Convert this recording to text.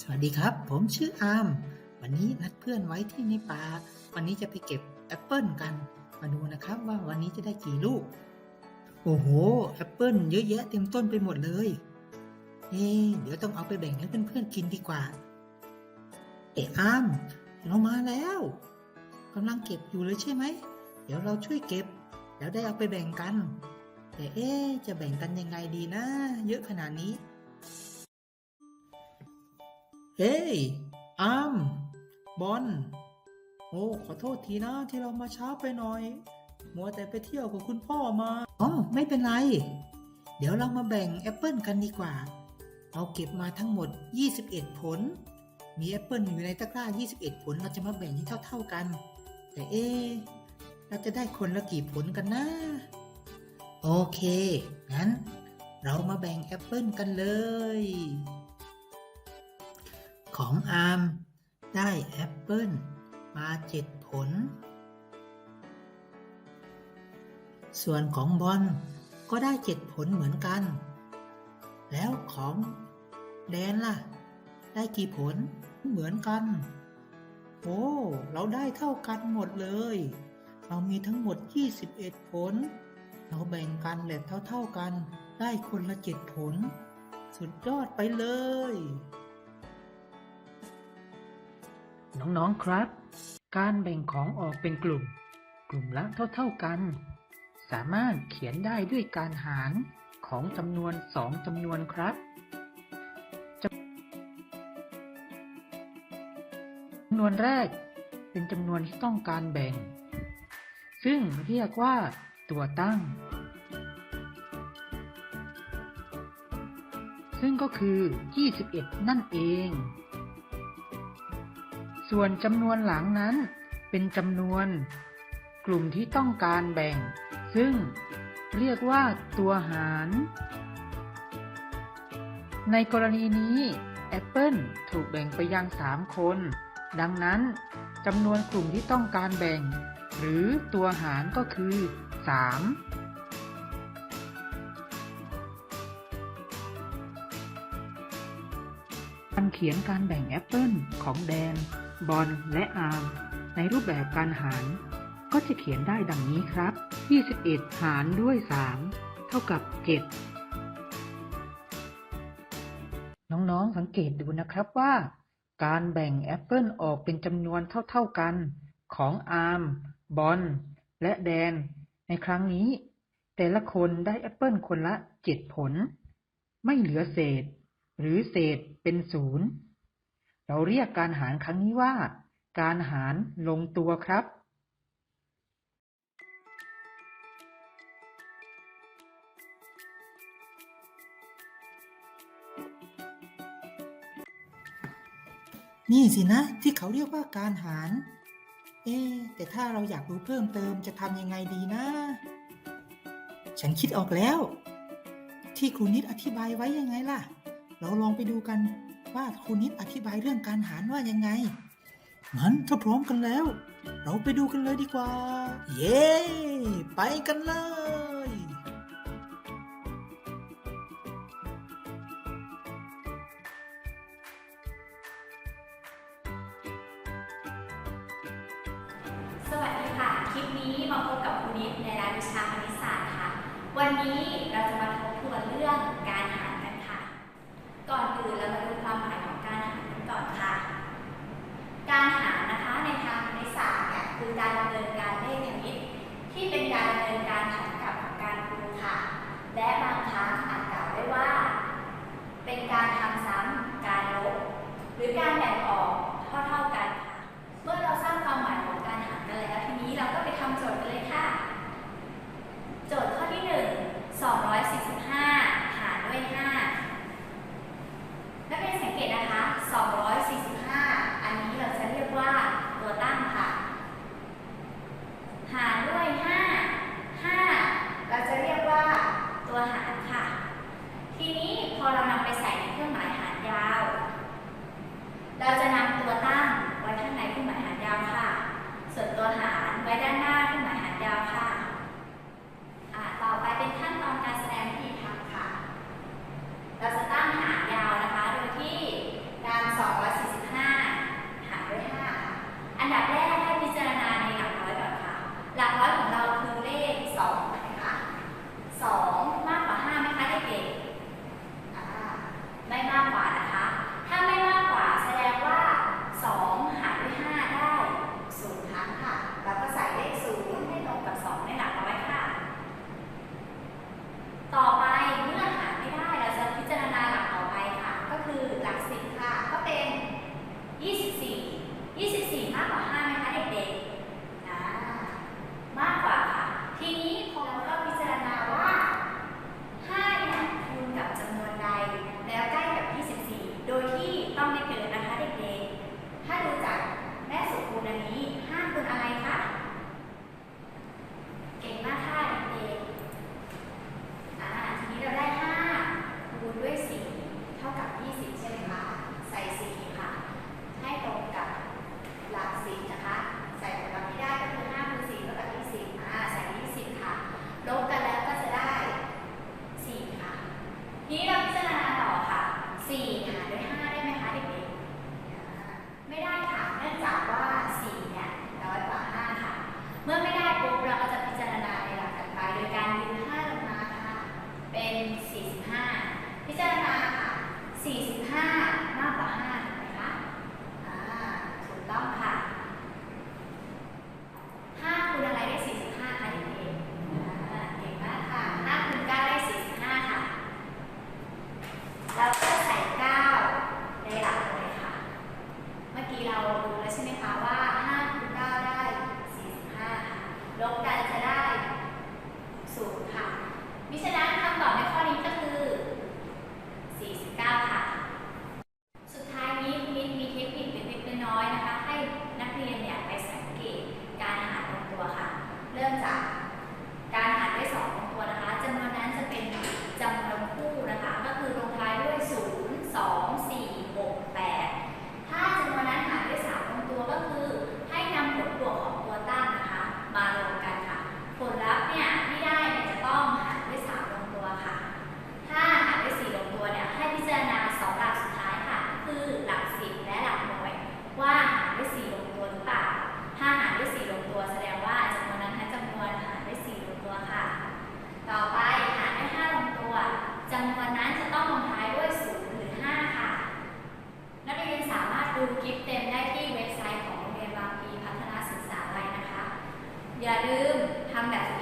สวัสดีครับ ผมชื่ออาร์ม วันนี้นัดเพื่อนไว้ที่ในป่า วันนี้จะไปเก็บแอปเปิลกัน มาดูนะครับว่าวันนี้จะได้กี่ลูก โอ้โห แอปเปิลเยอะแยะเต็มต้นไปหมดเลย เอ๊เดี๋ยวต้องเอาไปแบ่งให้เพื่อนๆกินดีกว่า เอะอาร์มเรามาแล้วกำลังเก็บอยู่เลยใช่ไหม เดี๋ยวเราช่วยเก็บ แล้วได้เอาไปแบ่งกัน แต่เอ๊จะแบ่งกันยังไงดีนะ เยอะขนาดนี้ เฮ้ยอาร์มบอลโอ้ขอโทษทีนะที่เรามาช้าไปหน่อย มัวแต่ไปเที่ยวกับคุณพ่อมาอ๋อไม่เป็นไร เดี๋ยวเรามาแบ่งแอปเปิลกันดีกว่า เราเก็บมาทั้งหมด 21 ผล มีแอปเปิลอยู่ในตะกร้า 21 ผลเราจะมาแบ่งให้เท่า ๆกัน แต่เอ๊เราจะได้คนละกี่ผลกันนะ โอเค งั้น เรามาแบ่งแอปเปิลกันเลย ของอาร์มได้แอปเปิลมาเจ็ดผล ส่วนของบอลก็ได้เจ็ดผลเหมือนกัน แล้วของแดนล่ะ ได้กี่ผลเหมือนกัน โอ้ เราได้เท่ากันหมดเลย เรามีทั้งหมด 21 ผล เราแบ่งกันแบบเท่าๆกัน ได้คนละเจ็ดผล สุดยอดไปเลย น้องๆครับ การแบ่งของออกเป็นกลุ่ม กลุ่มละเท่า ๆกัน สามารถเขียนได้ด้วยการหารของจำนวนสองจำนวนครับจำนวนแรกเป็นจำนวนที่ต้องการแบ่ง ซึ่งเรียกว่าตัวตั้ง ซึ่งก็คือ 21 นั่นเอง ส่วนจำนวนหลังนั้น เป็นจำนวน กลุ่มที่ต้องการแบ่ง ซึ่งเรียกว่าตัวหาร ในกรณีนี้แอปเปิลถูกแบ่งไปยัง 3 คน ดังนั้นจำนวนกลุ่มที่ต้องการแบ่ง หรือตัวหารก็คือ 3การเขียนการแบ่งแอปเปิลของแดน บอลและอาร์มในรูปแบบการหาร ก็จะเขียนได้ดังนี้ครับ 21 หารด้วย 3 เท่ากับ 7 น้องๆสังเกตดูนะครับว่า การแบ่งแอปเปิลออกเป็นจำนวนเท่าๆกันของอาร์มบอลและแดน ในครั้งนี้ แต่ละคนได้แอปเปิลคนละ 7 ผล ไม่เหลือเศษ หรือเศษเป็นศูนย์ เราเรียกการหารครั้งนี้ว่า การหารลงตัวครับนี่สินะที่เขาเรียกว่าการหาร เอ๊แต่ถ้าเราอยากรู้เพิ่มเติมจะทำยังไงดีนะ ฉันคิดออกแล้ว ที่ครูนิดอธิบายไว้ยังไงล่ะ เราลองไปดูกัน ว่าครูนิดอธิบายเรื่องการหารว่ายังไง งั้นถ้าพร้อมกันแล้ว เราไปดูกันเลยดีกว่า เย้ ไปกันเลยสวัสดีค่ะ คลิปนี้มาพบกับครูนิดในรายวิชาคณิตศาสตร์ค่ะ วันนี้เราจะมาทบทวนเรื่องการหารกันค่ะ ก่อนอื่นเรามาดู เราดูแล้วใช่ไหมคะว่า5คูณ9ได้ 45 ลบ that